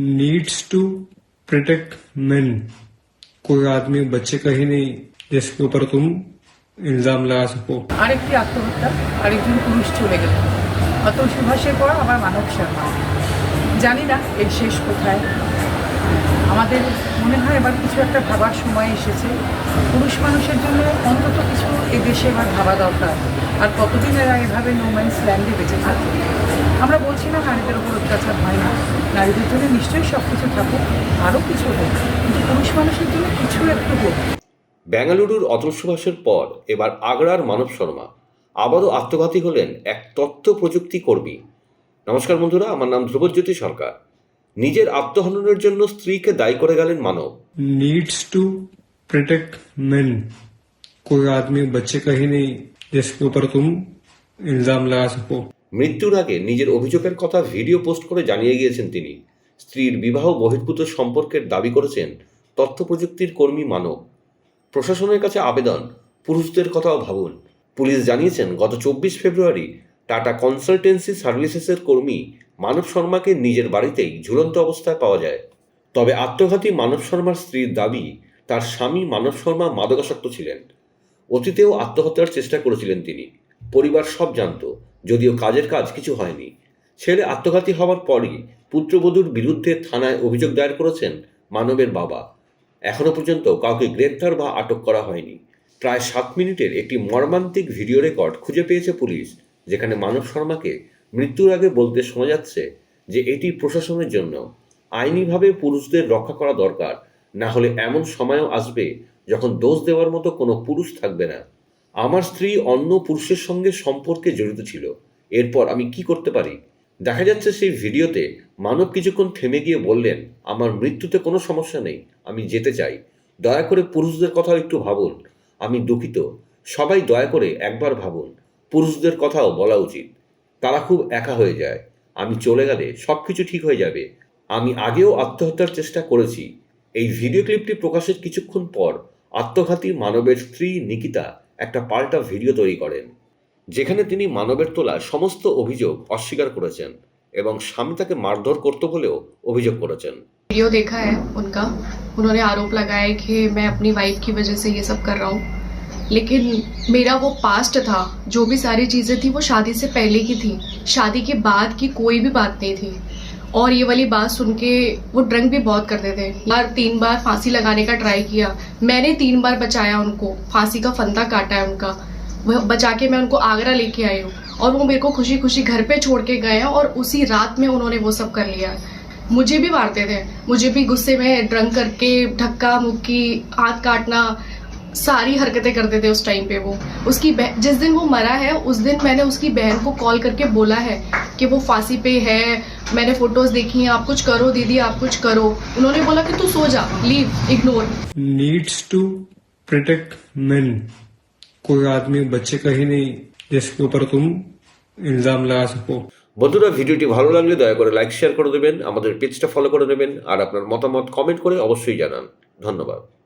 Needs to protect men कोई आदमी बच्चे का ही नहीं जिसके ऊपर तुम इल्जाम लगा सको আরেকটি আত্মহত্যা আরেকজন পুরুষ চলে গেলেন অতল সুভাষের পর আবার মানব শর্মা জানি না এর শেষ কোথায় আমাদের মনে হয় এবার কিছু একটা ভাবার সময় এসেছে পুরুষ মানুষের জন্য অন্তত কিছু এ দেশে এবার ভাবা দরকার আর কতদিন এরা এভাবে নোম্যান্স ল্যান্ডে বেঁচে থাকবে আমরা বলছি না নারীদের উপর অত্যাচার হয় না নারীদের জন্য নিশ্চয়ই সব কিছু থাকুক আরও কিছু হোক কিন্তু পুরুষ মানুষের জন্য কিছু একটু হোক বেঙ্গালুরুর অতল সুভাষের পর এবার আগ্রার মানব শর্মা আবারও আত্মঘাতী হলেন এক তথ্য প্রযুক্তি কর্মী নমস্কার বন্ধুরা আমার নাম ধ্রুবজ্যোতি সরকার নিজের আত্মহননের জন্য স্ত্রীকে দায়ী করে গেলেন মানব नीड्स टू प्रोटेक्ट मेन कोई आदमी बच्चे का ही नहीं जिसके ऊपर तुम इल्जाम लगा सको মৃত্যুর আগে নিজের অভিযোগের কথা ভিডিও পোস্ট করে জানিয়ে গিয়েছেন তিনি। স্ত্রীর বিবাহ বহির্ভূত সম্পর্কের দাবি করেছেন তথ্য প্রযুক্তির কর্মী মানব। প্রশাসনের কাছে আবেদন, পুরুষদের কথাও ভাবুন। পুলিশ জানিয়েছেন, গত চব্বিশ ফেব্রুয়ারি টাটা কনসালটেন্সি সার্ভিসেসের কর্মী মানব শর্মাকে নিজের বাড়িতেই ঝুলন্ত অবস্থায় পাওয়া যায়। তবে আত্মঘাতী মানব শর্মার স্ত্রীর দাবি, তার স্বামী মানব শর্মা মাদকাসক্ত ছিলেন। অতীতেও আত্মহত্যার চেষ্টা করেছিলেন তিনি। পরিবার সব জানতো যদিও কাজের কাজ কিছু হয়নি। ছেলে আত্মঘাতী হওয়ার পরই পুত্রবধূর বিরুদ্ধে থানায় অভিযোগ দায়ের করেছেন মানবের বাবা। এখনও পর্যন্ত কাউকে গ্রেপ্তার বা আটক করা হয়নি। প্রায় সাত মিনিটের একটি মর্মান্তিক ভিডিও রেকর্ড খুঁজে পেয়েছে পুলিশ, যেখানে মানব শর্মাকে মৃত্যুর আগে বলতে শোনা যাচ্ছে যে এটি প্রশাসনের জন্য আইনিভাবে পুরুষদের রক্ষা করা দরকার, না হলে এমন সময়ও আসবে যখন দোষ দেওয়ার মতো কোনো পুরুষ থাকবে না। আমার স্ত্রী অন্য পুরুষের সঙ্গে সম্পর্কে জড়িত ছিল। এরপর আমি কি করতে পারি? দেখা যাচ্ছে সেই ভিডিওতে মানব কিছুক্ষণ থেমে গিয়ে বললেন, আমার মৃত্যুতে কোনো সমস্যা নেই, আমি যেতে চাই। দয়া করে পুরুষদের কথাও একটু ভাবুন। আমি দুঃখিত। সবাই দয়া করে একবার ভাবুন। পুরুষদের কথাও বলা উচিত। তারা খুব একা হয়ে যায়। আমি চলে গেলে সব কিছু ঠিক হয়ে যাবে। আমি আগেও আত্মহত্যার চেষ্টা করেছি। এই ভিডিও ক্লিপটি প্রকাশের কিছুক্ষণ পর আত্মঘাতী মানবের স্ত্রী নিকিতা একটা পাল্টা ভিডিও তৈরি করেন যেখানে তিনি মানবের তোলা সমস্ত অভিযোগ অস্বীকার করেছেন এবং স্বামী তাকে মারধর করত বলেও অভিযোগ করেছেন वीडियो देखा है उनका उन्होंने आरोप लगाया है कि मैं अपनी वाइफ की वजह से ये सब कर रहा हूँ लेकिन मेरा वो पास्ट था जो भी सारी चीज़ें थी वो शादी से पहले की थी शादी के बाद की कोई भी बात नहीं थी और ये वाली बात सुन के वो ड्रंक भी बहुत करते थे। बार तीन बार फांसी लगाने का ट्राई किया। मैंने तीन बार बचाया उनको। फांसी का फंदा काटा है उनका। वह बचा के मैं उनको आगरा लेके आई हूँ। और वो मेरे को खुशी खुशी घर पे छोड़ के गए और उसी रात में उन्होंने वो सब कर लिया। मुझे भी मारते थे। मुझे भी गुस्से में ड्रंक करके धक्का मुक्की हाथ काटना सारी हरकतें करते थे उस टाइम पे वो उसकी बह- जिस दिन वो मरा है उस दिन मैंने उसकी बहन को कॉल करके बोला है कि वो फांसी पे है मैंने फोटोज देखी हैं आप कुछ करो दीदी आप कुछ करो उन्होंने बोला कि तू सो जा leave ignore needs to protect men कोई आदमी बच्चे का ही नहीं जिसके ऊपर तुम इल्जाम लगा सको বন্ধুরা ভিডিওটি ভালো লাগলে দয়া করে লাইক শেয়ার করে দেবেন আমাদের পেজটা ফলো করে নেবেন আর আপনার মতামত কমেন্ট করে অবশ্যই জানান ধন্যবাদ